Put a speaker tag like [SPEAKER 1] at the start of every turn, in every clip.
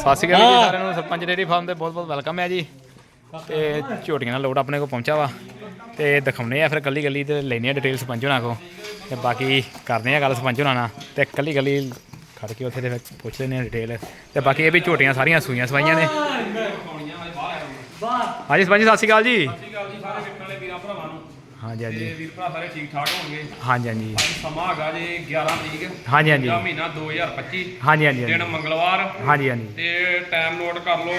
[SPEAKER 1] ਸਤਿ ਸ਼੍ਰੀ ਅਕਾਲ ਜੀ ਸਾਰਿਆਂ ਨੂੰ ਸਰਪੰਚ ਡੇਰੀ ਫਾਰਮ ਤੇ ਬਹੁਤ ਬਹੁਤ ਵੈਲਕਮ ਹੈ ਜੀ। ਤੇ ਝੋਟੀਆਂ ਦਾ ਲੋਡ ਆਪਣੇ ਕੋਲ ਪਹੁੰਚਾ ਵਾ। ਤੇ ਦਿਖਾਉਣੇ ਆ ਫਿਰ ਕੱਲੀ ਕੱਲੀ ਤੇ ਲੈਣੇ ਆ ਡਿਟੇਲ ਸਰਪੰਚ ਹੋਣਾ ਕੋ ਤੇ ਬਾਕੀ ਕਰਦੇ ਆ ਗੱਲ ਸਰਪੰਚ ਹੋਣਾ ਨਾਲ। ਤੇ ਕੱਲੀ ਕੱਲੀ ਖੜ ਕੇ ਉੱਥੇ ਦੇ ਵਿੱਚ ਪੁੱਛ ਲੈਣੇ ਆ ਡਿਟੇਲ ਤੇ ਬਾਕੀ ਇਹ ਵੀ ਝੋਟੀਆਂ ਸਾਰੀਆਂ ਸੂਈਆਂ ਸਵਾਈਆਂ ਨੇ। ਹਾਂਜੀ ਸਰਪੰਚ ਸਤਿ ਸ਼੍ਰੀ ਅਕਾਲ ਜੀ
[SPEAKER 2] ਸਤਿ ਸ਼੍ਰੀ ਅਕਾਲ ਜੀ ਸਾਰੇ ਵੇਖਣ ਵਾਲੇ ਵੀਰਾਂ ਭਰਾਵਾਂ
[SPEAKER 1] ਹਾਂਜੀ
[SPEAKER 2] ਤੇ
[SPEAKER 1] ਹਾਂਜੀ
[SPEAKER 2] ਵੀਰ ਭਰਾ ਸਾਰੇ ਠੀਕ ਠਾਕ ਹੋਣਗੇ?
[SPEAKER 1] ਹਾਂਜੀ ਹਾਂਜੀ।
[SPEAKER 2] ਅੱਜ ਸਮਾਂ ਹੈਗਾ ਜੀ 11 ਤਰੀਕ।
[SPEAKER 1] ਹਾਂਜੀ ਹਾਂਜੀ।
[SPEAKER 2] ਜਾਂ ਮਹੀਨਾ 2025
[SPEAKER 1] ਹਾਂਜੀ ਹਾਂਜੀ
[SPEAKER 2] ਦਿਨ ਮੰਗਲਵਾਰ।
[SPEAKER 1] ਹਾਂਜੀ ਹਾਂਜੀ।
[SPEAKER 2] ਤੇ ਟਾਈਮ ਨੋਟ ਕਰ ਲਓ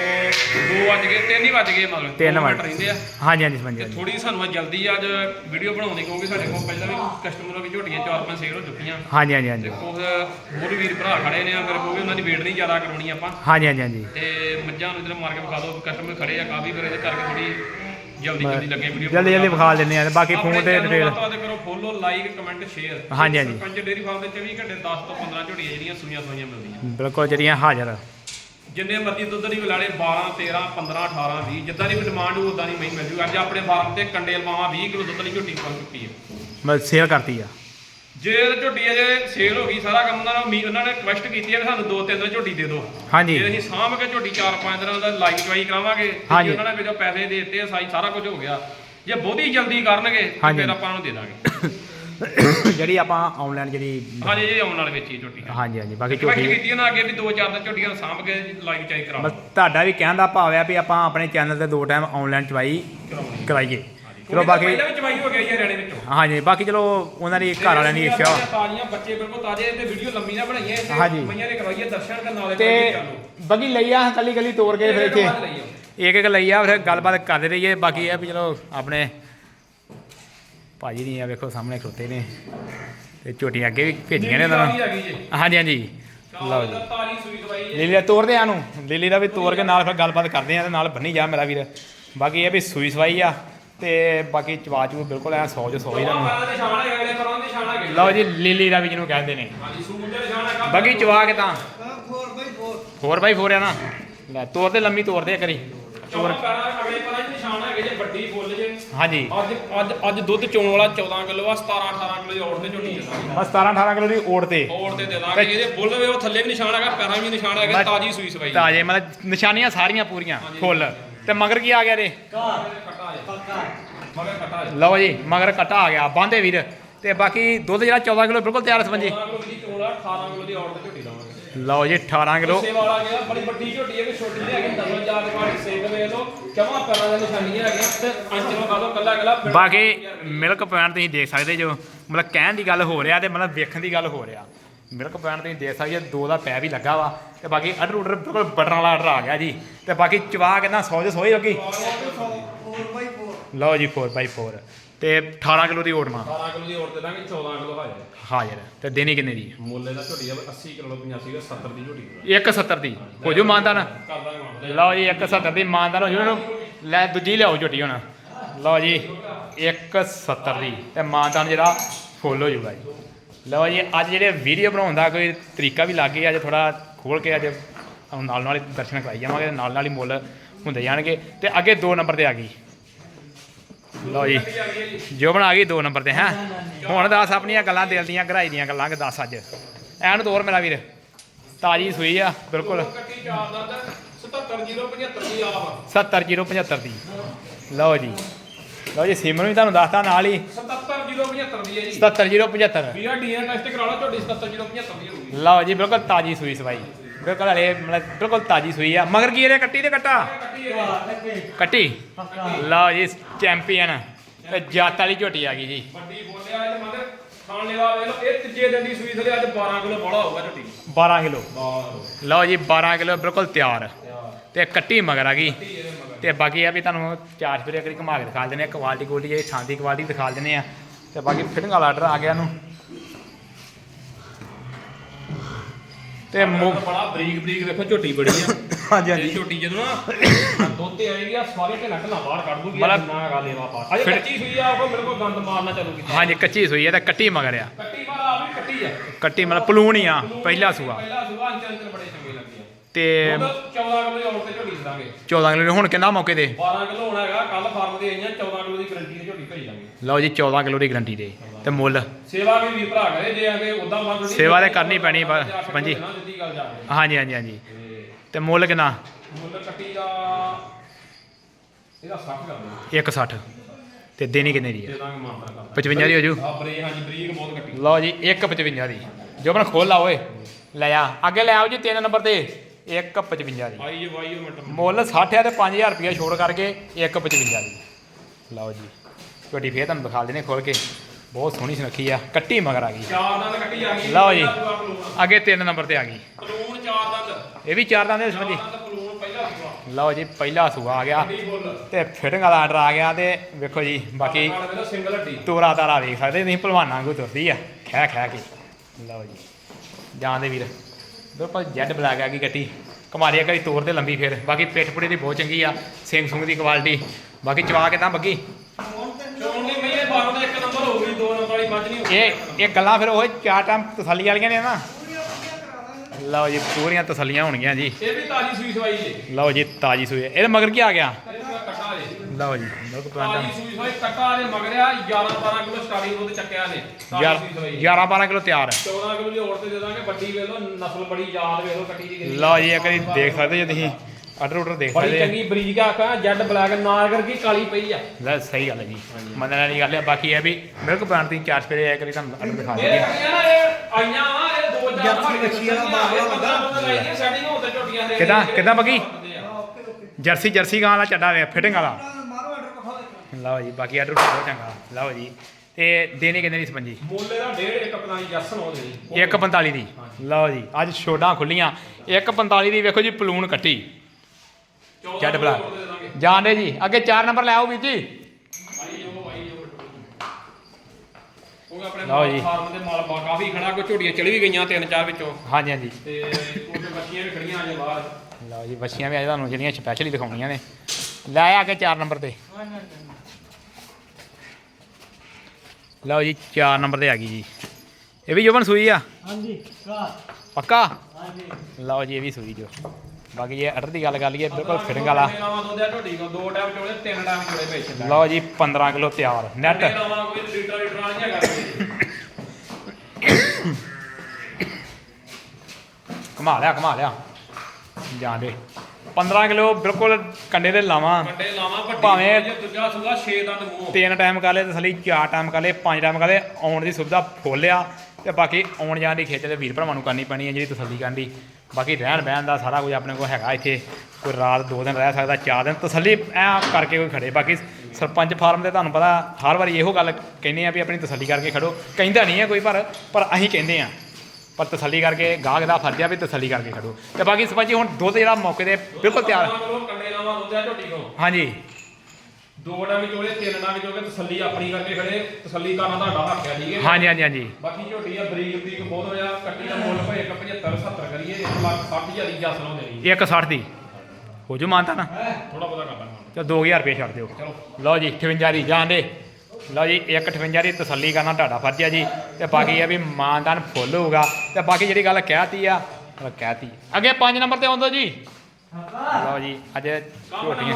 [SPEAKER 2] 2 ਵਜ ਗਏ 3 ਹੀ ਵਜ ਗਏ ਮਤਲਬ।
[SPEAKER 1] ਤਿੰਨ
[SPEAKER 2] ਦੋ ਮਿੰਟ
[SPEAKER 1] ਵੱਜ-
[SPEAKER 2] ਰਹਿੰਦੇ ਆ।
[SPEAKER 1] ਹਾਂਜੀ ਹਾਂਜੀ ਹਾਂਜੀ
[SPEAKER 2] ਥੋੜੀ ਸਾਨੂੰ ਅੱਜ ਜਲਦੀ ਅੱਜ ਵੀਡੀਓ ਬਣਾਉਣੀ ਕਿਉਂਕਿ ਸਾਡੇ ਕੋਲ ਪਹਿਲਾਂ ਵੀ ਕਸਟਮਰਾਂ ਦੀ ਝੋਟੀਆਂ ਚਾਰ ਪੰਜ ਸੇਲ ਹੋ ਚੁੱਕੀਆਂ।
[SPEAKER 1] ਹਾਂਜੀ ਹਾਂਜੀ ਹਾਂਜੀ।
[SPEAKER 2] ਕੁਝ ਹੋਰ ਵੀਰ ਭਰਾ ਖੜੇ ਨੇ ਫਿਰ ਕੋਈ ਉਹਨਾਂ ਦੀ ਵੇਟ ਨਹੀਂ ਜ਼ਿਆਦਾ ਕਰਾਉਣੀ ਆਪਾਂ।
[SPEAKER 1] ਹਾਂਜੀ ਹਾਂਜੀ ਹਾਂਜੀ।
[SPEAKER 2] ਤੇ ਮੱਝਾਂ ਨੂੰ ਇਧਰ ਮਾਰ ਕੇ ਵਿਖਾ ਦਿਓ ਕਸਟਮਰ ਖੜੇ ਆ ਕਾਫੀ ਫਿਰ ਇਹਦੇ ਕਰਕੇ ਥੋੜੀ ਜਲਦੀ ਜਲਦੀ ਲੱਗੇ ਵੀਡੀਓ
[SPEAKER 1] ਜਲਦੀ ਜਲਦੀ ਵਿਖਾ ਦਿੰਦੇ ਆ ਬਾਕੀ ਫੋਨ ਤੇ ਡਿਟੇਲ
[SPEAKER 2] ਤੇ ਕਰੋ ਫੋਲੋ ਲਾਈਕ ਕਮੈਂਟ ਸ਼ੇਅਰ
[SPEAKER 1] ਹਾਂਜੀ, ਹਾਂਜੀ।
[SPEAKER 2] ਸਰਪੰਚ ਡੇਰੀ ਫਾਰਮ ਦੇ 24 ਘੰਟੇ 10 ਤੋਂ 15 ਝੋਟੀਆਂ ਜਿਹੜੀਆਂ ਸੂਈਆਂ ਸੂਈਆਂ ਮਿਲਦੀਆਂ।
[SPEAKER 1] ਬਿਲਕੁਲ ਜਿਹੜੀਆਂ ਹਾਜ਼ਰ
[SPEAKER 2] ਜਿੰਨੇ ਮਰਜ਼ੀ ਦੁੱਧ ਦੀ ਵਿਲਾੜੇ 12 13 15 18 20 ਜਿੱਦਾਂ ਦੀ ਡਿਮਾਂਡ ਹੋਊ ਉਦਾਂ ਦੀ ਮਹੀਂ ਮਿਲ ਜੂ। ਅੱਜ ਆਪਣੇ ਫਾਰਮ ਤੇ ਕੰਡੇ ਲਵਾਵਾਂ 20 ਕਿਲੋ ਦੁੱਧ ਦੀ ਝੋਟੀ ਪਹੁੰਚ ਚੁੱਕੀ ਹੈ
[SPEAKER 1] ਮੈਂ ਸੇਲ ਕਰਤੀ ਆ।
[SPEAKER 2] ਜੇ ਇਹ ਝੋਟੀ ਅਜੇ ਸੇਲ ਹੋ ਗਈ ਸਾਰਾ ਕੰਮ ਉਹਨਾਂ ਨੇ ਉਹਨਾਂ ਨੇ ਰਿਕਵੈਸਟ ਕੀਤੀ ਹੈ ਕਿ ਸਾਨੂੰ ਦੋ ਤਿੰਨ ਦਿਨ ਝੋਟੀ ਦੇ ਦਿਓ।
[SPEAKER 1] ਹਾਂਜੀ।
[SPEAKER 2] ਜੇ ਅਸੀਂ ਸਾਂਭ ਕੇ ਝੋਟੀ 4-5 ਦਿਨਾਂ ਦਾ ਲਾਈਵ ਚਵਾਈ ਕਰਾਵਾਂਗੇ ਤੇ
[SPEAKER 1] ਹਾਂਜੀ।
[SPEAKER 2] ਜੇ ਉਹਨਾਂ ਨੇ ਜੋ ਪੈਸੇ ਦੇ ਦਿੱਤੇ ਆ, ਸਾਈ ਸਾਰਾ ਕੁਝ ਹੋ ਗਿਆ। ਜੇ ਬਹੁਤੀ ਜਲਦੀ ਕਰਨਗੇ ਤੇ
[SPEAKER 1] ਹਾਂਜੀ।
[SPEAKER 2] ਫਿਰ ਆਪਾਂ ਉਹਨੂੰ ਦੇ ਦਾਂਗੇ।
[SPEAKER 1] ਜਿਹੜੀ ਆਪਾਂ ਆਨਲਾਈਨ ਜਿਹੜੀ
[SPEAKER 2] ਹਾਂਜੀ ਜੀ ਆਉਣ ਵਾਲੇ ਵਿੱਚ ਹੀ ਝੋਟੀ।
[SPEAKER 1] ਹਾਂਜੀ ਹਾਂਜੀ। ਬਾਕੀ
[SPEAKER 2] ਰਿਕਵੈਸਟ
[SPEAKER 1] ਝੋਟੀ
[SPEAKER 2] ਕੀਤੀ ਉਹਨਾਂ ਅੱਗੇ ਵੀ ਦੋ ਚਾਰ ਦਿਨ ਝੋਟੀਆਂ ਨੂੰ ਸਾਂਭ ਕੇ ਲਾਈਵ ਚੈੱਕ
[SPEAKER 1] ਬਸ
[SPEAKER 2] ਕਰਾਓ
[SPEAKER 1] ਤੁਹਾਡਾ ਵੀ ਕਹਿਣ ਦਾ ਭਾਵ ਹੈ ਵੀ ਆਪਾਂ ਆਪਣੇ ਚੈਨਲ ਤੇ ਦੋ ਟਾਈਮ ਆਨਲਾਈਨ ਚਵਾਈ
[SPEAKER 2] ਕਰਾਉਣੀ
[SPEAKER 1] ਕਰਾਈਏ। ਚਲੋ ਬਾਕੀ
[SPEAKER 2] ਪਹਿਲਾਂ ਵੀ ਚਵਾਈ ਹੋ ਹੈ ਹਰਿਆਣੇ ਵਿੱਚੋਂ।
[SPEAKER 1] ਹਾਂਜੀ ਬਾਕੀ ਚਲੋ ਉਹਨਾਂ ਦੀ ਘਰ ਵਾਲਿਆਂ ਦੀ ਇੱਛਾ। ਵਾ।
[SPEAKER 2] ਤਾਜ਼ੀਆਂ ਬੱਚੇ ਬਿਲਕੁਲ ਤਾਜ਼ੇ ਤੇ ਵੀਡੀਓ ਲੰਮੀ ਨਾ ਬਣਾਈਏ
[SPEAKER 1] ਹਾਂਜੀ।
[SPEAKER 2] ਮਈਆਂ ਨੇ ਕਰਵਾਈਏ ਦਰਸ਼ਨ ਕਰਨ ਨਾਲੇ
[SPEAKER 1] ਤੇ
[SPEAKER 2] ਕਰਾਈਏ ਚਾਲੂ।
[SPEAKER 1] ਬਗੀ ਲਈ ਆ ਕੱਲੀ ਕੱਲੀ ਤੋੜ ਕੇ ਫਿਰ ਇੱਥੇ।
[SPEAKER 2] ਬਾਅਦ ਲਈ ਆਓ।
[SPEAKER 1] ਇੱਕ ਇੱਕ ਲਈ ਆ ਫਿਰ ਗੱਲਬਾਤ ਕਰਦੇ ਰਹੀਏ। ਬਾਕੀ ਇਹ ਆ ਵੀ ਚਲੋ ਆਪਣੇ ਭਾਜੀ ਨਹੀਂ ਆ ਵੇਖੋ ਸਾਹਮਣੇ ਖਲੋਤੇ ਨੇ। ਤੇ ਝੋਟੀਆਂ ਅੱਗੇ ਵੀ ਭੇਜੀਆਂ ਨੇ ਉਹਨਾਂ
[SPEAKER 2] ਨੀਲੀ
[SPEAKER 1] ਨੂੰ
[SPEAKER 2] ਆ ਗਈ ਜੀ।
[SPEAKER 1] ਹਾਂਜੀ ਹਾਂਜੀ। ਲਓ ਜੀ।
[SPEAKER 2] ਤਾਜੀ ਸੂਈ ਦਵਾਈ
[SPEAKER 1] ਲੀਲੀ ਤੋਰਦੇ ਆ ਨੂੰ ਲੀਲੀ ਦਾ ਵੀ ਤੋਰ ਕੇ ਨਾਲ ਫਿਰ ਗੱਲਬਾਤ ਕਰਦੇ ਆ ਤੇ ਨਾਲ ਬੰਨੀ ਜਾ ਮੇਰਾ ਵੀਰ। ਬਾਕੀ ਇਹ ਵੀ ਸੂਈ ਸਵਾਈ ਆ। ਤੇ ਬਾਕੀ ਚਵਾ ਚੂ ਬਿਲਕੁਲ ਐ 100 ਚ 100 ਹੀ ਤੁਹਾਨੂੰ
[SPEAKER 2] ਪੈਰਾਂ ਦੇ ਨਿਸ਼ਾਨ ਹੈਗੇ ਅਗਲੇ ਪੈਰਾਂ ਦੇ ਨਿਸ਼ਾਨ ਹੈਗੇ
[SPEAKER 1] ਲਓ ਜੀ ਲੀਲੀ ਦਾ ਵੀ ਜਿਹਨੂੰ ਕਹਿੰਦੇ ਨੇ।
[SPEAKER 2] ਹਾਂਜੀ ਸੂਟ ਦੇ ਨਿਸ਼ਾਨ ਹੈਗਾ
[SPEAKER 1] ਬਾਕੀ ਚਵਾ ਕੇ ਤਾਂ। 4 ਬਾਈ 4 ਆ ਨਾ। ਲੈ ਤੋਰ ਤੇ ਲੰਮੀ ਤੋਰ ਦੇ ਆ ਕਰੀ
[SPEAKER 2] ਚੌਦਾਂ ਪੈਰਾਂ ਦੇ ਅਗਲੇ ਪੈਰਾਂ ਦੇ ਨਿਸ਼ਾਨ ਹੈਗੇ ਜੇ ਵੱਡੀ ਫੁੱਲ ਜੇ।
[SPEAKER 1] ਹਾਂਜੀ।
[SPEAKER 2] ਅੱਜ ਅੱਜ ਅੱਜ ਦੁੱਧ ਚੋਣ ਵਾਲਾ 14 ਕਿਲੋ ਆ 17 18 ਕਿਲੋ ਦੀ ਔੜ ਤੇ ਝੋਟੀ ਜਾਂਦਾ
[SPEAKER 1] ਬਸ 17 18 ਕਿਲੋ ਦੀ ਓੜ ਤੇ।
[SPEAKER 2] ਔੜ ਤੇ ਦੇ ਦਾਂਗੇ ਇਹਦੇ ਫੁੱਲ ਵੇ ਉਹ ਥੱਲੇ ਵੀ ਨਿਸ਼ਾਨ ਹੈਗਾ ਪੈਰਾਂ ਵੀ ਨਿਸ਼ਾਨ ਹੈਗਾ ਤਾਜੀ ਸੂਈ ਸਵਾਈ।
[SPEAKER 1] ਤਾਜੇ ਮਤਲਬ ਨਿਸ਼ਾਨੀਆਂ ਸਾਰੀਆਂ ਪੂਰੀਆਂ ਫੁੱਲ। ਤੇ ਮਗਰ ਕੀ ਆ ਗਿਆ ਰੇ ਲਓ ਜੀ ਮਗਰ ਕੱਟਾ ਆ ਗਿਆ। ਬਾਂਦੇ ਵੀਰ। ਤੇ ਬਾਕੀ ਦੁੱਧ ਜਿਹੜਾ 14 ਕਿਲੋ ਬਿਲਕੁਲ ਤਿਆਰ ਸਮਝੀ
[SPEAKER 2] 14 ਕਿਲੋ ਦੀ ਚੋਣ ਆ 18 ਕਿਲੋ ਦੀ ਔੜ ਤੇ ਝੋਟੀ ਲਾਵਾਂਗੇ।
[SPEAKER 1] ਲਓ ਜੀ 18 ਕਿਲੋ।
[SPEAKER 2] ਸੇਵਾ ਵਾਲਾ ਗਿਆ ਬੜੀ ਵੱਡੀ ਝੋਟੀ ਹੈ ਕਿ ਛੋਟੀ ਨਹੀਂ ਹੈਗੀ ਦਸੋ ਜਾ ਕੇ ਪਾਣੀ ਸੇਕ ਵੇ ਲੋ ਜਮਾ ਪੈਰਾਂ ਦੇ ਨਿਸ਼ਾਨੀਆਂ ਹੈਗੀਆਂ ਤੇ ਅੰਚਲੋਂ ਕਾ ਦੋ ਕੱਲਾ ਕੱਲਾ ਪਿੰਡ-
[SPEAKER 1] ਬਾਕੀ ਮਿਲਕ ਪੁਆਇੰਟ ਤੁਸੀਂ ਦੇਖ ਸਕਦੇ ਜੋ। ਮਤਲਬ ਕਹਿਣ ਦੀ ਗੱਲ ਹੋ ਰਿਹਾ ਤੇ ਮਤਲਬ ਵੇਖਣ ਦੀ ਗੱਲ ਹੋ ਰਿਹਾ। ਮਿਲਕ ਪੁਆਇੰਟ ਤੁਸੀਂ ਦੇਖ ਸਕਦੇ ਦੋ ਦਾ ਪੈ ਵੀ ਲੱਗਾ ਵਾ। ਤੇ ਬਾਕੀ ਅਡਰ ਉਡਰ ਬਿਲਕੁਲ ਬਟਨ ਵਾਲਾ ਆਰਡਰ ਆ ਗਿਆ ਜੀ। ਤੇ ਬਾਕੀ ਚਵਾ ਕਿੰਨਾ 100 ਦੇ 100 ਹੀ ਲੱਗੀ ਲਓ ਜੀ 4x4 ਤੇ 18 ਕਿਲੋ ਦੀ ਓਟਮਾ
[SPEAKER 2] 18 ਕਿਲੋ ਦੀ ਔੜ ਤੇ ਦਾਂਗੇ 14 ਕਿਲੋ ਹਾਜ਼ਰ
[SPEAKER 1] ਹਾਜ਼ਰ ਤੇ ਦੇਣੀ ਕਿੰਨੇ ਦੀ?
[SPEAKER 2] ਮੁੱਲੇ ਦਾ ਝੋਟੀ ਆ 80 ਕਿਲੋ 85 ਦਾ 70 ਦੀ ਝੋਟੀ
[SPEAKER 1] 170 ਦੀ। ਹੋ ਜੋ ਮਾਨਦਾਨ ਲਓ ਜੀ 170 ਦੀ ਮਾਨਦਾਨ ਹੋ ਜੂ ਇਹਨੂੰ। ਲੈ ਦੂਜੀ ਲਿਆਓ ਝੋਟੀ ਹੁਣ। ਲਓ ਜੀ 170 ਦੀ। ਤੇ ਮਾਨਦਾਨ ਜਿਹੜਾ ਫੁੱਲ ਹੋ ਜੂਗਾ ਜੀ। ਲਓ ਜੀ, ਅੱਜ ਜਿਹੜੇ ਵੀਡੀਓ ਬਣਾਉਣ ਦਾ ਕੋਈ ਤਰੀਕਾ ਵੀ ਲੱਗ ਗਿਆ, ਅੱਜ ਥੋੜਾ ਖੋਲ ਕੇ ਅੱਜ ਨਾਲ ਨਾਲ ਹੀ ਦਰਸ਼ਨ ਕਰਾਈ ਜਾਵਾਂਗੇ ਨਾਲ ਨਾਲ ਹੀ ਮੁੱਲ ਹੁੰਦੇ ਜਾਣਗੇ। ਤੇ ਅੱਗੇ 2 ਨੰਬਰ ਤੇ ਆ ਗਈ। ਲਓ ਜੀ, ਜੋ ਬਣਾ ਗਈ 2 ਨੰਬਰ ਤੇ, ਹੈ? ਹੁਣ ਦੱਸ ਆਪਣੀਆਂ ਗੱਲਾਂ, ਦਿਲ ਦੀਆਂ ਘਰਾਈ ਦੀਆਂ ਗੱਲਾਂ ਕਿ ਦੱਸ ਅੱਜ। ਐਨ ਤੋਰ ਮੇਰਾ ਵੀਰ। ਤਾਜੀ ਸੂਈ ਆ, ਬਿਲਕੁਲ।
[SPEAKER 2] ਕੱਟੀ ਚਾਰ ਦੰਦ 77 0 75 ਦੀ
[SPEAKER 1] 70075 ਦੀ। ਲਓ ਜੀ। ਲਓ ਜੀ ਸਿਮ ਵੀ ਤੁਹਾਨੂੰ ਦੱਸਦਾ ਨਾਲ ਹੀ।
[SPEAKER 2] 77 0 75 ਦੀ ਹੈ ਜੀ
[SPEAKER 1] 77075
[SPEAKER 2] ਵੀਰਾ ਡੀਐਨ ਟੈਸਟ ਕਰਾ ਲਓ ਝੋਟੀ 77 0 75 ਦੀ ਹੋਊਗੀ।
[SPEAKER 1] ਲਓ ਜੀ ਬਿਲਕੁਲ ਤਾਜੀ ਸੂਈ ਸਵਾਈ ਬਿਲਕੁਲ ਹਲੇ ਮਤਲਬ ਬਿਲਕੁਲ ਤਾਜੀ ਸੂਈ ਆ। ਮਗਰ ਕੀ ਇਹਦੇ ਕੱਟੀ ਤੇ ਕੱਟਾ?
[SPEAKER 2] ਕੱਟੀ।
[SPEAKER 1] ਲਓ ਜੀ ਚੈਂਪੀਅਨ। ਤੇ ਜਾਤ ਵਾਲੀ ਝੋਟੀ ਆ ਗਈ ਜੀ।
[SPEAKER 2] ਵੱਡੀ ਬੋਲਿਆ ਇਹ ਮਗਰ। ਖਾਣ ਲੈਵਾ ਵੇ ਲੋ ਇਹ ਤੀਜੇ ਦਿਨ ਦੀ ਸੂਈ ਥਲੇ ਅੱਜ 12 ਕਿਲੋ ਬੜਾ ਹੋਊਗਾ ਝੋਟੀ।
[SPEAKER 1] 12 ਕਿਲੋ। ਲਓ ਜੀ 12 ਕਿਲੋ ਬਿਲਕੁਲ ਤਿਆਰ। ਤੇ ਕੱਟੀ ਮਗਰ ਆ ਗਈ। ਤੇ ਬਾਕੀ ਆ ਵੀ ਤੁਹਾਨੂੰ ਚਾਰ ਫਿਰ ਇੱਕ ਘੁਮਾ ਕੇ ਦਿਖਾ ਦਿੰਦੇ ਆ ਕੁਆਲਿਟੀ ਕੁਆਲਿਟੀ ਜਿਹੜੀ ਥਾਂ ਦੀ ਕੁਆਲਿਟੀ ਦਿਖਾ ਦਿੰਦੇ ਆ ਤੇ ਬਾਕੀ ਫਿਟਿੰਗ ਵਾਲਾ ਆਰਡਰ ਆ ਗਿਆ ਨੂੰ ਤੇ
[SPEAKER 2] ਬੜਾ ਬਰੀਕ ਬਰੀਕ ਵੇਖੋ ਝੋਟੀ ਬੜੀ ਆ।
[SPEAKER 1] ਹਾਂਜੀ
[SPEAKER 2] ਇਹ ਝੋਟੀ ਜਦੋਂ ਨਾ ਦੁੱਧ ਤੇ ਆਏਗੀ ਆ ਢਿੱਲਾ ਢਿੱਲਾ ਬਾਹਰ ਕੱਢ ਦੂਗੀ ਨਾ ਗਾ ਲੇਵਾ ਪਾ ਅਜੇ ਕੱਚੀ ਸੂਈ ਆ ਉਹ ਮੇਰੇ ਕੋਲ ਗੰਦ ਮਾਰਨਾ ਚਾਲੂ ਕੀਤਾ
[SPEAKER 1] ਹਾਂਜੀ ਕੱਚੀ ਸੂਈ ਹੈ ਤੇ ਕੱਟੀ ਮਗਰ ਆ।
[SPEAKER 2] ਕੱਟੀ ਮਾਰ ਆ ਵੀ ਕੱਟੀ ਆ।
[SPEAKER 1] ਕੱਟੀ ਮਤਲਬ ਪਲੂਣ ਆ ਪਹਿਲਾ ਸੂਆ।
[SPEAKER 2] ਪਹਿਲਾ ਸੂਆ ਅੰਚਲ ਅੰਚਲ ਬੜੇ ਚੰਗੇ ਲੱਗੇ ਆ
[SPEAKER 1] ਤੇ
[SPEAKER 2] ਉਹ 14 ਕਿਲੋ ਦੀ ਔਰ ਤੇ ਝੋਟੀ ਦਾਂਗੇ
[SPEAKER 1] 14 ਕਿਲੋ ਹੁਣ ਕਿੰਨਾ ਮੌਕੇ ਤੇ?
[SPEAKER 2] 12 ਕਿਲੋ ਹੋਣਾ ਹੈਗਾ ਕੱਲ ਫਾਰਮ ਦੇ ਆਈਆਂ 14 ਕਿਲੋ ਦੀ ਗਰੰਟੀ ਦੀ ਝੋਟੀ ਭੇਜ ਦਾਂਗੇ
[SPEAKER 1] ਲਓ ਜੀ 14 ਕਿਲੋ ਦੀ ਗਰੰਟੀ ਦੇ ਤੇ ਮੁੱਲ।
[SPEAKER 2] ਸੇਵਾ ਵੀ ਵੀਰ ਭਰਾ ਕਰੇ ਜੇ ਆਗੇ ਉਦਾਂ ਬੰਦ
[SPEAKER 1] ਸੇਵਾ ਤੇ ਕਰਨੀ ਪੈਣੀ ਪੰਜੀ। ਹਾਂਜੀ। ਹਾਂਜੀ ਹਾਂਜੀ ਤੇ ਮੁੱਲ ਕਿੰਨਾ?
[SPEAKER 2] ਮੁੱਲ ਕੱਟੀ ਦਾ ਇਹਦਾ 60 ਕਰ ਦਿਓ।
[SPEAKER 1] 160 ਤੇ ਦੇਣੀ ਕਿੰਨੇ ਦੀ ਹੈ
[SPEAKER 2] ਦੇ ਦਾਂਗੇ ਮਾਨਤਾ ਕਰਦਾ
[SPEAKER 1] 55 ਦੀ ਹੋ ਜੂ? ਲਓ ਜੀ 155 ਦੀ। ਜੋ ਬਣ ਖੋਲ ਲਾ ਓਏ। ਲੈ ਆ ਅੱਗੇ ਲੈ ਆਓ ਜੀ 3 ਨੰਬਰ ਤੇ। 155 ਦੀ।
[SPEAKER 2] ਆਈ ਜੇ ਵਾਈ ਮਿੰਟ
[SPEAKER 1] ਮੁੱਲ 60 ਆ ਤੇ 5000 ਰੁਪਇਆ ਛੋੜ ਕਰਕੇ 155 ਦੀ। ਲਓ ਜੀ ਤੁਹਾਡੀ ਫੇਰ ਤੁਹਾਨੂੰ ਦਿਖਾ ਦਿੰਦੇ ਖੋਲ ਕੇ। ਬਹੁਤ ਸੋਹਣੀ ਸੁਨੱਖੀ ਆ ਕੱਟੀ ਮਗਰ ਆ ਗਈ।
[SPEAKER 2] ਚਾਰ ਦੰਦ ਕੱਟੀ ਆ ਗਈ।
[SPEAKER 1] ਲਓ ਜੀ। ਅੱਗੇ 3 ਨੰਬਰ ਤੇ ਆ ਗਈ।
[SPEAKER 2] ਪਲੂਣ ਚਾਰ ਦੰਦ।
[SPEAKER 1] ਇਹ ਵੀ ਚਾਰ ਦੰਦ ਦੇ
[SPEAKER 2] ਪਹਿਲਾ ਸੂਆ।
[SPEAKER 1] ਲਓ ਜੀ ਪਹਿਲਾ ਸੂਆ ਆ ਗਿਆ। ਤੇ ਫਿਟਿੰਗ ਵਾਲਾ ਆਰਡਰ ਆ ਗਿਆ ਤੇ ਵੇਖੋ ਜੀ ਬਾਕੀ ਤੋਰਾ ਤਾਰਾ ਵੇਖ ਸਕਦੇ ਨਹੀਂ ਭਲਵਾਨਾਂ ਵਾਂਗੂ ਤੁਰਦੀ ਆ। ਖਹਿ ਖਹਿ ਕੇ। ਲਓ ਜੀ ਜਾਂਦੇ ਵੀਰ। ਬਿਲਕੁਲ ਜੈਡ ਬਲੈਕ ਆ ਗਈ ਗੱਟੀ ਕਮਾਰੀਆ ਕਰੀ ਤੋਰ ਤੇ ਲੰਬੀ ਫਿਰ। ਬਾਕੀ ਪਿੱਠ ਪੁੜੀ ਦੀ ਬਹੁਤ ਚੰਗੀ ਆ ਸਿੰਘ ਸੁੰਗ ਦੀ ਕੁਆਲਿਟੀ ਬਾਕੀ ਚਵਾ ਬੱਗੀ
[SPEAKER 2] ਮੱਝ ਨਹੀਂ ਹੋਊਗੀ।
[SPEAKER 1] ਇਹ ਇਹ ਗੱਲਾਂ ਫਿਰ ਉਹ ਚਾਰ ਟਾਈਮ ਤਸੱਲੀ ਵਾਲੀਆਂ ਨੇ ਨਾ। ਲਓ ਜੀ ਪੂਰੀਆਂ ਤਸੱਲੀਆਂ ਹੋਣਗੀਆਂ ਜੀ।
[SPEAKER 2] ਇਹ ਵੀ ਤਾਜੀ ਸੂਈ ਸਵਾਈ ਜੇ।
[SPEAKER 1] ਲਓ ਜੀ ਤਾਜੀ ਸੂਈ। ਇਹਦੇ ਮਗਰ ਕੀ ਆ ਗਿਆ? ਲਓ ਜੀ ਬਿਲਕੁਲ ਪੁਰਾਣਾ
[SPEAKER 2] ਤਾਜੀ ਸੂਈ ਸਵਾਈ ਕੱਟਾ ਜੇ ਮਗਰਿਆ 11 12 ਕਿਲੋ ਸਟਾਰਟਿੰਗ ਉਹਦੇ ਚੱਕਿਆ ਨੇ। ਸੂਈ ਸਵਾਈ।
[SPEAKER 1] 11 12 ਕਿਲੋ ਤਿਆਰ ਹੈ।
[SPEAKER 2] 14 ਕਿਲੋ ਦੀ ਔਰ ਤੇ ਦੇ ਦਾਂਗੇ ਵੱਡੀ ਵੇਖ ਲਓ ਨਸਲ ਬੜੀ ਯਾਦ ਵੇਖ ਲਓ ਕੱਟੀ ਦੀ ਕਿੰਨੀ।
[SPEAKER 1] ਲਓ ਜੀ ਇੱਕ ਵਾਰੀ ਦੇਖ ਸਕਦੇ ਜੇ ਤੁਸੀਂ। ਆਰਡਰ ਆਰਡਰ ਦੇਖ
[SPEAKER 2] ਬੜੀ
[SPEAKER 1] ਸਕਦੇ
[SPEAKER 2] ਚੰਗੀ ਬਰੀਕ ਆ ਕਾ ਜੈਡ ਬਲੈਕ ਨਾ ਕਰਕੇ ਕਾਲੀ ਪਈ ਆ।
[SPEAKER 1] ਲੈ ਸਹੀ ਗੱਲ ਹੈ ਜੀ। ਮੰਨਣ ਵਾਲੀ ਗੱਲ ਹੈ ਬਾਕੀ ਇਹ ਵੀ ਮਿਲਕ ਬ੍ਰਾਂਡ ਦੀ ਚਾਰ ਸਪੇਰੇ ਆਇਆ ਕਰੀ ਤੁਹਾਨੂੰ ਆਰਡਰ ਦਿਖਾ
[SPEAKER 2] ਇਹ
[SPEAKER 1] ਦਿੰਦੇ
[SPEAKER 2] ਨਾ ਇਹ ਆਈਆਂ ਵਾ ਇਹ ਦੋ ਚਾਰ
[SPEAKER 3] ਜਰਸੀ
[SPEAKER 2] ਤੇ ਝੋਟੀਆਂ ਦੇ
[SPEAKER 1] ਕਿੱਦਾਂ- ਕਿੱਦਾਂ ਬੱਗੀ? ਜਰਸੀ ਜਰਸੀ ਗਾਂ ਵਾਲਾ ਚੱਡਾ ਵੇ ਫਿਟਿੰਗ ਵਾਲਾ। ਲਓ ਜੀ ਬਾਕੀ ਆਰਡਰ ਬਹੁਤ ਚੰਗਾ। ਲਓ ਜੀ ਤੇ ਦੇਣੀ ਕਿੰਨੇ ਦੀ ਸਪੰਜੀ
[SPEAKER 2] ਮੁੱਲੇ ਦਾ ਡੇਢ ਇੱਕ ਪਤਾ ਨਹੀਂ ਜਰਸਨ ਹੋ ਦੇ
[SPEAKER 1] 145 ਦੀ। ਲਓ ਜੀ ਅੱਜ ਛੋਡਾਂ ਖੁੱਲੀਆਂ। 145 ਦੀ ਵੇਖੋ ਜੀ ਪਲੂਣ ਕੱਟੀ। ਜੱਟ ਬਲਾ ਜਾਣਦੇ ਜੀ ਅੱਗੇ 4 ਨੰਬਰ ਲੈ ਆਓ ਵੀਰ ਜੀ।
[SPEAKER 2] ਉਹ ਆਪਣੇ
[SPEAKER 1] ਲਓ ਜੀ।
[SPEAKER 2] ਫਾਰਮ ਦੇ ਮਾਲ ਬਾ ਕਾਫੀ ਖੜਾ ਕੋਈ ਝੋਟੀਆਂ ਚਲੀ ਵੀ ਗਈਆਂ ਤਿੰਨ ਚਾਰ ਵਿੱਚੋਂ।
[SPEAKER 1] ਹਾਂਜੀ ਹਾਂਜੀ।
[SPEAKER 2] ਤੇ ਉਹਦੇ ਬੱਚੀਆਂ ਵੀ ਖੜੀਆਂ ਅਜੇ ਬਾਹਰ।
[SPEAKER 1] ਲਓ ਜੀ ਬੱਚੀਆਂ ਵੀ ਅੱਜ ਤੁਹਾਨੂੰ ਜਿਹੜੀਆਂ ਸਪੈਸ਼ਲੀ ਦਿਖਾਉਣੀਆਂ ਨੇ। ਲੈ ਆ ਕੇ 4 ਨੰਬਰ ਤੇ। ਲਓ ਜੀ 4 ਨੰਬਰ ਤੇ ਆ ਗਈ ਜੀ। ਇਹ ਵੀ ਜੋਬਨ ਸੂਈ ਆ?
[SPEAKER 3] ਹਾਂਜੀ
[SPEAKER 1] ਪੱਕਾ?
[SPEAKER 3] ਹਾਂਜੀ।
[SPEAKER 1] ਲਓ ਜੀ ਇਹ ਵੀ ਸੂਈ ਜੋ। ਬਾਕੀ ਇਹ ਅਟਰ ਦੀ ਗੱਲ ਕਰ ਲਈਏ ਬਿਲਕੁਲ ਫਿਟਿੰਗ ਵਾਲਾ।
[SPEAKER 2] ਦੋ ਟਾਈਮ ਚੋਲੇ ਤਿੰਨ ਟਾਈਮ ਚੋਲੇ
[SPEAKER 1] ਲਓ ਜੀ 15 ਕਿਲੋ ਤਿਆਰ ਨੈਟ
[SPEAKER 2] ਕੋਈ ਲੀਟਰ ਲੀਟਰ
[SPEAKER 1] ਘੁਮਾ ਲਿਆ ਘੁਮਾ ਲਿਆ ਜਾਂਦੇ 15 ਕਿਲੋ ਬਿਲਕੁਲ ਕੰਡੇ ਦੇ ਲਾਵਾਂ।
[SPEAKER 2] ਵੱਡੇ ਲਾਵਾਂ ਵੱਡੀ
[SPEAKER 1] ਭਾਵੇਂ-
[SPEAKER 2] ਜੇ ਦੂਜਾ ਸੂਆ 6 ਦੰਦ ਮੂੰਹ।
[SPEAKER 1] ਤਿੰਨ ਟਾਈਮ ਕਰ ਲਏ ਤਸਲੀ ਚਾਰ ਟਾਈਮ ਕਰ ਲਏ ਪੰਜ ਟਾਈਮ ਕਰ ਲਏ ਆਉਣ ਦੀ ਸੁਵਿਧਾ ਫੁੱਲ ਆ। ਤੇ ਬਾਕੀ ਆਉਣ ਜਾਣ ਦੀ ਖੇਚ ਤੇ ਵੀਰ ਭਰਾਵਾਂ ਨੂੰ ਕਰਨੀ ਪੈਣੀ ਹੈ ਜਿਹੜੀ ਤਸੱਲੀ ਕਰਨ ਦੀ। ਬਾਕੀ ਰਹਿਣ ਬਹਿਣ ਦਾ ਸਾਰਾ ਕੁਝ ਆਪਣੇ ਕੋਲ ਹੈਗਾ ਇੱਥੇ। ਕੋਈ ਰਾਤ ਦੋ ਦਿਨ ਰਹਿ ਸਕਦਾ ਚਾਰ ਦਿਨ। ਤਸੱਲੀ ਐ ਕਰਕੇ ਕੋਈ ਖੜੇ। ਬਾਕੀ ਸਰਪੰਚ ਫਾਰਮ ਤੇ ਤੁਹਾਨੂੰ ਪਤਾ ਹਰ ਵਾਰੀ ਇਹੋ ਗੱਲ ਕਹਿੰਦੇ ਆ ਵੀ ਆਪਣੀ ਤਸੱਲੀ ਕਰਕੇ ਖੜੋ। ਕਹਿੰਦਾ ਨਹੀਂ ਹੈ ਕੋਈ ਪਰ ਪਰ ਅਸੀਂ ਕਹਿੰਦੇ ਆ। ਪਰ ਤਸੱਲੀ ਕਰਕੇ ਗਾਹਕ ਦਾ ਫਰਜ਼ ਆ ਵੀ ਤਸੱਲੀ ਕਰਕੇ ਖੜੋ। ਤੇ ਬਾਕੀ ਸਰਪੰਚ ਜੀ ਹੁਣ ਦੁੱਧ ਜਿਹੜਾ ਮੌਕੇ ਤੇ ਬਿਲਕੁਲ ਤਿਆਰ
[SPEAKER 2] ਕੰਡੇ ਲਾਵਾਂ ਦੋ ਦਿਆ ਝੋਟੀ ਕੋ
[SPEAKER 1] ਹਾਂਜੀ।
[SPEAKER 2] ਦੋ ਟਾਈਮ ਚੋਲੇ ਤਿੰਨ ਟਾਈਮ ਚੋਲੇ ਤਸੱਲੀ ਆਪਣੀ ਕਰਕੇ ਖੜੇ। ਤਸੱਲੀ ਕਰਨਾ ਤੁਹਾਡਾ ਹੱਕ ਹੈ ਠੀਕ ਹੈ
[SPEAKER 1] ਹਾਂਜੀ ਹਾਂਜੀ ਹਾਂਜੀ।
[SPEAKER 2] ਬਾਕੀ ਝੋਟੀ ਆ ਬਰੀਕ ਬਰੀਕ ਬਹੁਤ ਹੋਇਆ। ਕੱਟੀ ਦਾ ਮੁੱਲ ਭਾਵੇਂ 75 70 ਕਰੀਏ 1 ਲੱਖ 60 ਹਜ਼ਾਰ ਦੀ ਜਸ ਲਾਉਂਦੇ ਨਹੀਂ
[SPEAKER 1] 160 ਦੀ। ਹੋ ਜੂ ਮਾਨਤਾ ਨਾ?
[SPEAKER 2] ਥੋੜਾ ਬਹੁਤਾ ਕਰ ਲਾਂਗੇ
[SPEAKER 1] ਤੇ 2000 ਰੁਪਏ ਛੱਡ ਦਿਓ।
[SPEAKER 2] ਚਲੋ।
[SPEAKER 1] ਲਓ ਜੀ 58 ਦੀ ਜਾਣ ਦੇ। ਲਓ ਜੀ 158 ਦੀ ਤਸੱਲੀ ਕਰਨਾ ਤੁਹਾਡਾ ਫਰਜ਼ ਹੈ ਜੀ। ਤੇ ਬਾਕੀ ਇਹ ਵੀ ਮਾਨਦਾਨ ਫੁੱਲ ਹੋਊਗਾ। ਤੇ ਬਾਕੀ ਜਿਹੜੀ ਗੱਲ ਕਹਿਤੀ ਆ ਉਹ ਕਹਿਤੀ। ਅੱਗੇ 5 ਨੰਬਰ ਤੇ ਆਉਂਦੋ ਜੀ। ਲਓ ਜੀ ਅੱਜ ਝੋਟੀਆਂ।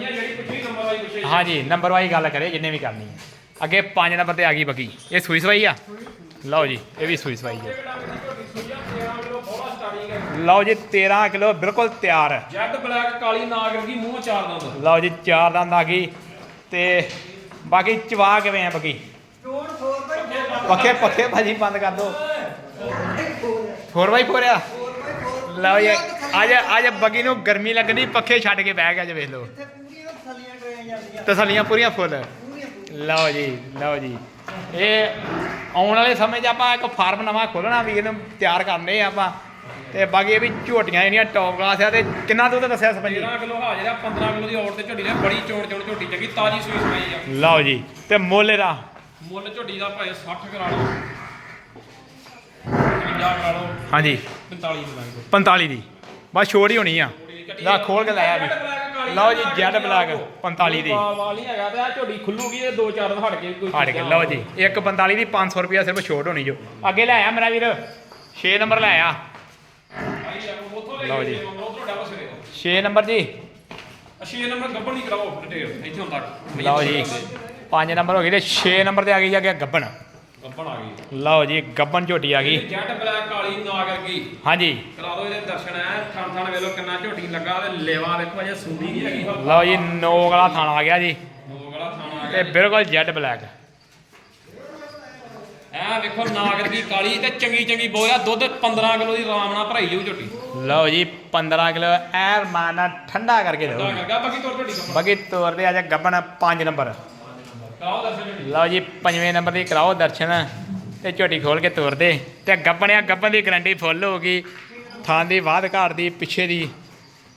[SPEAKER 2] ਜਿਹੜੀ ਪੁੱਛੀ ਨੰਬਰ ਵਾਈ
[SPEAKER 1] ਗੱਲ ਕਰੇ ਜਿੰਨੇ ਵੀ ਕਰਨੀ ਹੈ ਅੱਗੇ 5 ਨੰਬਰ ਤੇ ਆ ਗਈ ਬੱਗੀ ਇਹ ਸੂਈ ਸਵਾਈ ਆ? ਲਓ ਜੀ ਇਹ ਵੀ ਸੂਈ ਸਵਾਈ ਹੈ ਲਓ ਜੀ 13 ਕਿਲੋ ਬਿਲਕੁਲ ਤਿਆਰ। ਹੈ
[SPEAKER 2] ਜੈਡ ਬਲੈਕ ਕਾਲੀ ਨਾਗ ਵਰਗੀ ਮੂੰਹ ਚਾਰ ਦੰਦ।
[SPEAKER 1] ਲਓ ਜੀ ਚਾਰ ਦੰਦ ਆ ਗਈ। ਤੇ ਬਾਕੀ ਚਵਾ ਕਿਵੇਂ ਆ
[SPEAKER 3] ਚੋਣ ਫੋਰ ਬਾਈ
[SPEAKER 1] ਪੱਖੇ ਪੱਖੇ ਭਾਜੀ ਬੰਦ ਕਰ ਦੋ। ਹੋਰ ਬਾਈ ਫੋਰਿਆ ਲਓ ਜੀ ਅੱਜ ਅੱਜ ਬੱਗੀ ਨੂੰ ਗਰਮੀ ਲੱਗਣੀ ਪੱਖੇ ਛੱਡ ਕੇ ਬਹਿ ਗਿਆ ਜੇ ਵੇਖ ਲਓ।
[SPEAKER 3] ਇੱਥੇ ਪੂਰੀਆਂ ਥਲੀਆਂ ਟਰੇਆਂ ਜਾਂਦੀਆਂ।
[SPEAKER 1] ਤਸੱਲੀਆਂ ਪੂਰੀਆਂ ਫੁੱਲ।
[SPEAKER 3] ਪੂਰੀਆਂ
[SPEAKER 1] ਲਓ ਜੀ ਲਓ ਜੀ। ਇਹ ਆਉਣ ਵਾਲੇ ਸਮੇਂ 'ਚ ਆਪਾਂ ਇੱਕ ਫਾਰਮ ਨਵਾਂ ਖੋਲਣਾ ਵੀ ਇਹਨੂੰ ਤਿਆਰ ਕਰਨੇ ਆ ਆਪਾਂ। ਤੇ ਬਾਕੀ ਇਹ ਵੀ ਝੋਟੀਆਂ ਜਿਹੜੀਆਂ ਟੌਪ ਕਲਾਸ ਆ ਤੇ ਕਿੰਨਾ ਦੁੱਧ ਦੱਸਿਆ ਸਰਪੰਚ ਜੀ?
[SPEAKER 2] 13 ਕਿਲੋ ਹਾਜ਼ਰ ਆ 15 ਕਿਲੋ ਦੀ ਔਰ ਤੇ ਝੋਟੀ ਨੇ ਬੜੀ ਚੋਣ ਚੋਣ ਝੋਟੀ ਚੰਗੀ ਤਾਜੀ ਸੂਈ ਸਮਾਈ ਆ।
[SPEAKER 1] ਲਓ ਜੀ ਤੇ ਮੁੱਲ ਇਹਦਾ?
[SPEAKER 2] ਮੁੱਲ ਝੋਟੀ ਦਾ ਭਾਵੇਂ 60 ਕਰਾ ਲਓ 50 ਕਰਾ ਲਓ
[SPEAKER 1] ਹਾਂਜੀ।
[SPEAKER 2] 45 ਦੇ ਦਾਂਗੇ
[SPEAKER 1] 45 ਦੀ। ਬਸ ਛੋੜ ਹੀ ਹੋਣੀ ਆ। ਲਾ ਖੋਲ ਕੇ ਲਾਇਆ ਵੀ। ਲਓ ਜੀ ਜੈਡ ਬਲੈਕ 45 ਦੀ।
[SPEAKER 2] ਵਾਲ ਨਹੀਂ ਹੈਗਾ ਤੇ ਆ ਝੋਟੀ ਖੁੱਲੂਗੀ ਤੇ ਦੋ ਚਾਰ ਦਿਨ ਹਟ ਕੇ ਕੋਈ
[SPEAKER 1] ਹਟ ਕੇ ਲਓ ਜੀ ਇੱਕ 45 ਦੀ 500 ਰੁਪਿਆ ਸਿਰਫ ਛੋਟ ਹੋਣੀ ਜੋ। ਅੱਗੇ ਲੈ ਆ ਮੇਰਾ ਵੀਰ 6 ਨੰਬਰ ਲੈ ਆ। ਲਓ ਜੀ। 6 ਨੰਬਰ ਜੀ।
[SPEAKER 2] ਅਸ਼ੀ ਨੰਬਰ ਗੱਬਣ ਨਹੀਂ ਕਰਾਓ ਡਿਟੇਲ ਇੱਥੇ ਤੱਕ।
[SPEAKER 1] ਲਓ ਜੀ। 5 ਨੰਬਰ ਹੋ ਗਏ ਤੇ 6 ਨੰਬਰ ਤੇ ਆ ਗਈ ਜਾ ਕੇ ਗੱਬਣ।
[SPEAKER 2] ਗੱਬਣ ਆ ਗਈ।
[SPEAKER 1] ਲਓ ਜੀ ਗੱਬਨ ਝੋਟੀ ਆ ਗਈ।
[SPEAKER 2] ਜੈਟ ਬਲੈਕ ਕਾਲੀ ਨਾਗਰ ਕੀ?
[SPEAKER 1] ਹਾਂਜੀ।
[SPEAKER 2] ਕਰਾ ਦਿਓ ਇਹਦੇ ਦਰਸ਼ਨ ਐ। ਥਣ ਥਣ ਵੇਲੋ ਕਿੰਨਾ ਝੋਟੀ ਲੱਗਾ ਤੇ ਲੇਵਾ ਦੇਖੋ ਅਜੇ ਸੁੰਦੀ ਨਹੀਂ ਹੈਗੀ।
[SPEAKER 1] ਲਓ ਜੀ ਨੋਕ ਵਾਲਾ ਥਾਣਾ ਆ ਗਿਆ ਜੀ।
[SPEAKER 2] ਦੋ ਵਾਲਾ ਥਣ ਆ
[SPEAKER 1] ਤੇ
[SPEAKER 2] ਗਿਆ
[SPEAKER 1] ਬਿਲਕੁਲ ਜੈਡ ਬਲੈਕ।
[SPEAKER 2] ਐ ਵੇਖੋ ਨਾਗਰ ਕੀ ਕਾਲੀ ਤੇ ਚੰਗੀ ਚੰਗੀ ਬੋਇਆ ਦੁੱਧ 15 ਕਿਲੋ ਦੀ ਆਰਾਮ ਨਾਲ ਭਰਾਈ ਜਾਊ ਝੋਟੀ।
[SPEAKER 1] ਲਓ ਜੀ 15 ਕਿਲੋ ਐਰ ਮਾਨਾ ਠੰਡਾ ਕਰਕੇ ਦਿਓ।
[SPEAKER 2] ਦਾ ਬਾਕੀ ਤੋਰ ਝੋਟੀ ਕੱਪੜਾ
[SPEAKER 1] ਬਾਕੀ ਤੋਰਦੇ ਆ ਜਾ ਗੱਬਨ 5 ਨੰਬਰ।
[SPEAKER 2] ਕਰਾਓ ਦਰਸ਼ਨ ਝੋਟੀ।
[SPEAKER 1] ਲਓ ਜੀ ਪੰਜਵੇਂ ਨੰਬਰ ਦੀ ਕਰਾਓ ਦਰਸ਼ਨ ਤੇ ਝੋਟੀ ਖੋਲ ਕੇ ਤੋਰਦੇ ਤੇ ਗੱਬਣਿਆ ਗੱਬਨ ਦੀ ਗਰੰਟੀ ਫੁੱਲ ਹੋਊਗੀ। ਥਾਂ ਦੀ ਬਾਅਦ ਘਾਟ ਦੀ ਪਿੱਛੇ ਦੀ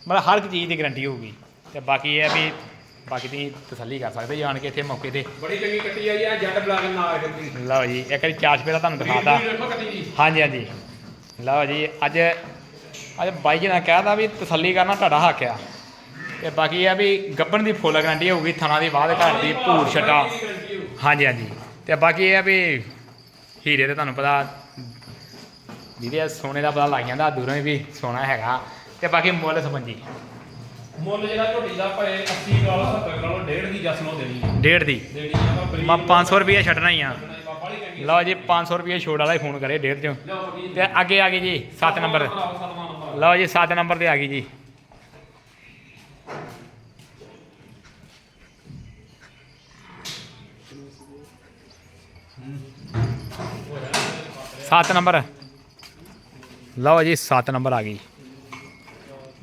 [SPEAKER 1] ਮਤਲਬ ਹਰ ਇੱਕ ਚੀਜ਼ ਦੀ ਗਰੰਟੀ ਹੋਊਗੀ। ਤੇ ਬਾਕੀ ਇਹ ਆ ਵੀ ਬਾਕੀ ਦੀ ਤਸੱਲੀ ਕਰ ਸਕਦੇ ਜਾਣ ਕੇ ਇੱਥੇ ਮੌਕੇ ਤੇ।
[SPEAKER 2] ਬੜੀ ਚੰਗੀ ਕੱਟੀ ਆਈ ਆ ਜੈਟ ਬਲੈਕ ਨਾਗਰ ਦੀ
[SPEAKER 1] ਲਓ ਜੀ ਇੱਕ ਵਾਰੀ ਚਾਰ ਚਪੇਰਾ ਤੁਹਾਨੂੰ ਦਿਖਾਤਾ।
[SPEAKER 2] ਕੱਟੀ
[SPEAKER 1] ਹਾਂਜੀ ਹਾਂਜੀ। ਲਓ ਜੀ ਅੱਜ ਅੱਜ ਬਾਈ ਜੀ ਨੇ ਕਹਿਤਾ ਵੀ ਤਸੱਲੀ ਕਰਨਾ ਤੁਹਾਡਾ ਹੱਕ ਆ। ਤੇ ਬਾਕੀ ਆ ਵੀ ਗੱਬਣ ਦੀ ਫੁੱਲ ਗਰੰਟੀ ਹੋਊਗੀ ਥਣਾ ਦੀ ਬਾਅਦ ਘਾਟ ਦੀ ਭੂਰ ਛਟਾ। ਹਾਂਜੀ ਹਾਂਜੀ। ਤੇ ਬਾਕੀ ਇਹ ਆ ਵੀ ਹੀਰੇ ਤੇ ਤੁਹਾਨੂੰ ਪਤਾ ਜਿਹਦੇ ਸੋਨੇ ਦਾ ਪਤਾ ਲੱਗ ਜਾਂਦਾ ਦੂਰੋਂ ਵੀ ਸੋਨਾ ਹੈਗਾ। ਤੇ ਬਾਕੀ ਮੁੱਲ ਸਬੰਧੀ।
[SPEAKER 2] ਮੁੱਲ ਜਿਹੜਾ ਝੋਟੀ ਦਾ ਭਾਵੇਂ 80 ਡਾਲਰ 70 ਡਾਲਰ ਡੇਢ ਦੀ ਜਸ ਨੂੰ ਦੇਣੀ ਹੈ।
[SPEAKER 1] ਡੇਢ ਦੀ?
[SPEAKER 2] ਦੇਣੀ ਆ ਵਾ ਬਰੀਕ
[SPEAKER 1] ਮੈਂ 500 ਰੁਪਏ ਛੱਡਣਾ ਹੀ ਆ।
[SPEAKER 2] ਬਾਬਾ ਵਾਲੀ ਚੰਗੀ
[SPEAKER 1] ਲਓ ਜੀ 500 ਰੁਪਏ ਛੋੜ ਵਾਲਾ ਹੀ ਫੋਨ ਕਰੇ ਡੇਢ ਚੋਂ।
[SPEAKER 2] ਲਿਆਓ ਬਾਕੀ
[SPEAKER 1] ਤੇ ਅੱਗੇ ਆ ਗਈ ਜੀ 7 ਨੰਬਰ।
[SPEAKER 2] ਸਤਵਾਂ ਨੰਬਰ।
[SPEAKER 1] ਲਓ ਜੀ 7 ਨੰਬਰ ਤੇ ਆ ਗਈ ਜੀ। ਸੱਤ ਨੰਬਰ। ਲਓ ਜੀ 7 ਨੰਬਰ ਆ ਗਈ।